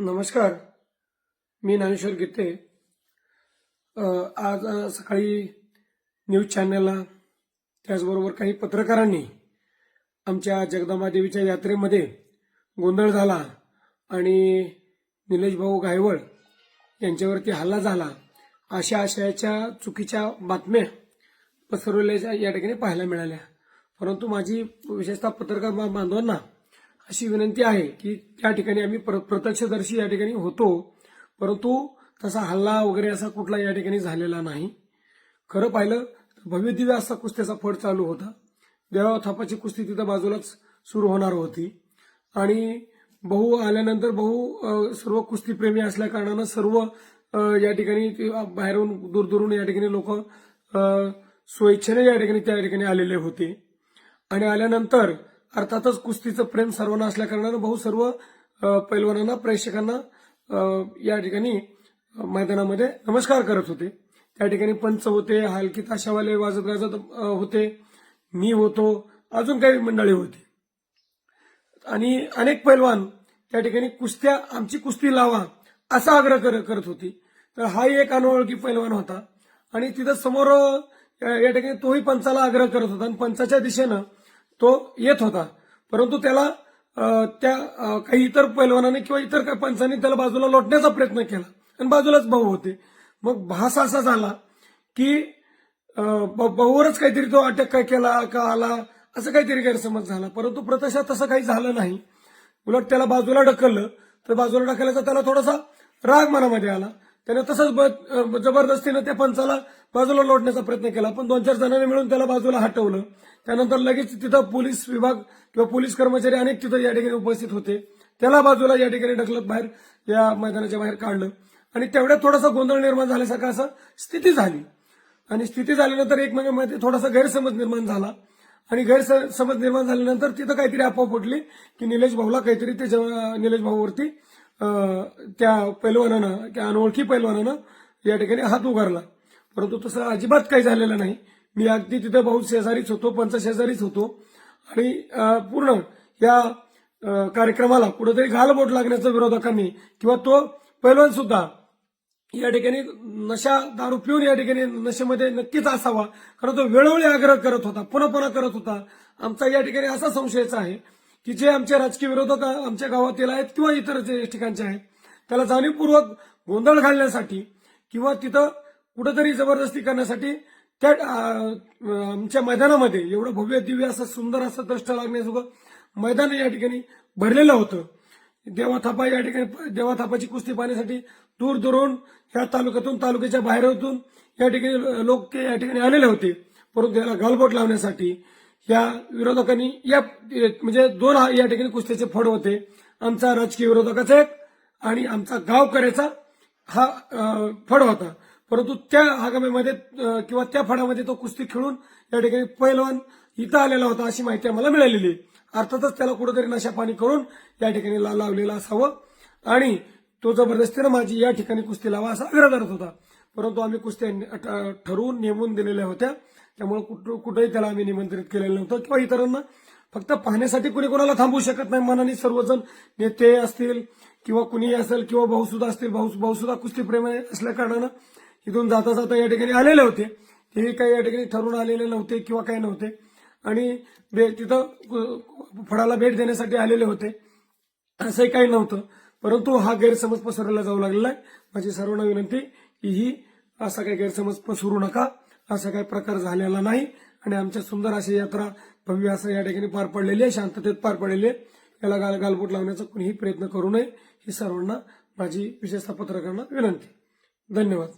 नमस्कार. मी ज्ञानेश्वर गीते आज सकाळी न्यूज चॅनलला त्याचबरोबर काही पत्रकारांनी आमच्या जगदंबा देवीच्या यात्रेमध्ये गोंधळ झाला आणि निलेश भाऊ गायवळ यांच्यावरती हल्ला झाला. अशा आशयाच्या चुकीच्या बातम्या पसरवल्याच्या या ठिकाणी पाहायला मिळाल्या. परंतु माझी विशेषतः पत्रकार बांधवांना अशी विनंती आहे की त्या ठिकाणी आम्ही प्र- प्रत्यक्षदर्शी या ठिकाणी होतो. परंतु तसा हल्ला वगैरे असा कुठला या ठिकाणी झालेला नाही. खरं पाहिलं तर भव्य दिव्य असा कुस्त्याचा फड चालू होता. देवा थापाची कुस्ती तिथं बाजूलाच सुरू होणार होती. आणि भाऊ आल्यानंतर भाऊ सर्व कुस्तीप्रेमी असल्या कारणानं सर्व या ठिकाणी बाहेरून दूरदूरून या ठिकाणी लोक स्वेच्छेने या ठिकाणी त्या ठिकाणी आलेले होते. आणि आल्यानंतर अर्थातच कुस्तीचं प्रेम सर्वांना असल्या कारणानं भाऊ सर्व पैलवानांना प्रेक्षकांना या ठिकाणी मैदानामध्ये नमस्कार करत होते. त्या ठिकाणी पंच होते हलकी ताशावाले वाजत गाजत होते. मी होतो. अजून काही मंडळी होती. आणि अनेक पैलवान त्या ठिकाणी कुस्त्या आमची कुस्ती लावा असा आग्रह कर- करत होती. तर हा एक अनोळखी पैलवान होता. आणि तिथं समोर या ठिकाणी तोही पंचाला आग्रह करत होता. आणि पंचाच्या दिशेनं तो येत होता. परंतु त्याला त्या काही इतर पैलवानाने किंवा इतर काही पंचांनी त्याला बाजूला लोटण्याचा प्रयत्न केला आणि बाजूलाच भाऊ होते. मग भास असा झाला की ब- भाऊवरच काहीतरी तो अटक काय केला का आला असं काहीतरी गैरसमज झाला. परंतु प्रत्यक्षात तसं काही झालं नाही. उलट त्याला बाजूला ढकललं. तर बाजूला ढकलल्याचा त्याला थोडासा राग मनामध्ये आला. त्याने तसंच ब- जबरदस्तीनं त्या पंचाला बाजूला लोटण्याचा प्रयत्न केला. पण दोन चार जणांनी मिळून त्याला बाजूला हटवलं. त्यानंतर लगेच तिथं पोलीस विभाग किंवा पोलीस कर्मचारी अनेक तिथं या ठिकाणी उपस्थित होते. त्याला बाजूला या ठिकाणी ढकलत बाहेर या मैदानाच्या बाहेर काढलं. आणि तेवढ्यात थोडासा गोंधळ निर्माण झाल्यासारखा असं स्थिती झाली. आणि स्थिती झाल्यानंतर एकमेकांमध्ये म्हणजे थोडासा गैरसमज निर्माण झाला. आणि गैरसमज निर्माण झाल्यानंतर तिथं काहीतरी अफवा फुटली की निलेश भाऊला काहीतरी त्याच्या निलेश भाऊवरती त्या पैलवानानं त्या अनोळखी पैलवानानं या ठिकाणी हात उगारला परंतु तसं अजिबात काही झालेलं नाही. मी अगदी तिथं भाऊ शेजारीच होतो पंच शेजारीच होतो. आणि पूर्ण या कार्यक्रमाला कुठेतरी घालबोट लागण्याचं विरोधकांनी किंवा तो पैलवान सुद्धा या ठिकाणी नशा दारू पिऊन या ठिकाणी नशेमध्ये नक्कीच असावा. कारण तो वेळोवेळी आग्रह करत होता पुन्हा पुन्हा करत होता. आमचा या ठिकाणी असा संशयच आहे. की जे आमच्या राजकीय विरोधक आमच्या गावातील आहेत किंवा इतर जे ठिकाणचे आहेत त्याला जाणीवपूर्वक गोंधळ घालण्यासाठी किंवा तिथं कुठंतरी जबरदस्ती करण्यासाठी त्या आमच्या मैदानामध्ये एवढं भव्य दिव्य असं सुंदर असं दृष्ट लागण्यासोबत मैदान या ठिकाणी भरलेलं होतं. देवाथापा या ठिकाणी देवाथापाची कुस्ती पाहण्यासाठी दूर दुरून ह्या तालुक्यातून तालुक्याच्या बाहेरतून या ठिकाणी लोक ते या ठिकाणी आलेले होते. परंतु याला गालबोट लावण्यासाठी या विरोधकांनी या म्हणजे दोन या ठिकाणी कुस्त्याचे फड होते. आमचा राजकीय विरोधकाचा एक आणि आमचा गावकऱ्याचा हा फड होता. परंतु त्या आगामीमध्ये किंवा त्या फडामध्ये तो कुस्ती खेळून या ठिकाणी पैलवान इथं आलेला होता अशी माहिती आम्हाला मिळालेली. आहे. अर्थातच त्याला कुठेतरी नशा पाणी करून या ठिकाणी ला- लावलेलं असावं. आणि तो जबरदस्तीनं माझी या ठिकाणी कुस्ती लावा असा आग्रह करत होता. परंतु आम्ही कुस्त्या ठ- ठरवून नेमून दिलेल्या होत्या. त्यामुळे कुठं- कुठंही त्याला आम्ही निमंत्रित केलेलं नव्हतं. किंवा इतरांना फक्त पाहण्यासाठी कुणी कोणाला थांबू शकत नाही. मनाने सर्वजण नेते असतील किंवा कुणी असेल किंवा भाऊ सुद्धा असतील भाऊ भाऊ सुद्धा कुस्तीप्रेम असल्या कारणानं इथून जाता जाता या ठिकाणी आलेले होते. तेही काही या ठिकाणी ठरवून आलेले नव्हते किंवा काही नव्हते. आणि बे- तिथं फळाला भेट देण्यासाठी आलेले होते. असंही काही नव्हतं. परंतु हा गैरसमज पसरवला जाऊ लागलेला आहे. माझी सर्वांना विनंती की ही असा काही गैरसमज पसरू नका. असा काही प्रकार झालेला नाही. आणि आमच्या सुंदर अशी यात्रा भव्य असं या ठिकाणी पार पडलेली आहे. शांततेत पार पडलेली आहे. याला गाल गालबोट लावण्याचा कोणीही प्रयत्न करू नये. ही सर्वांना माझी विशेषतः पत्रकारांना विनंती. धन्यवाद.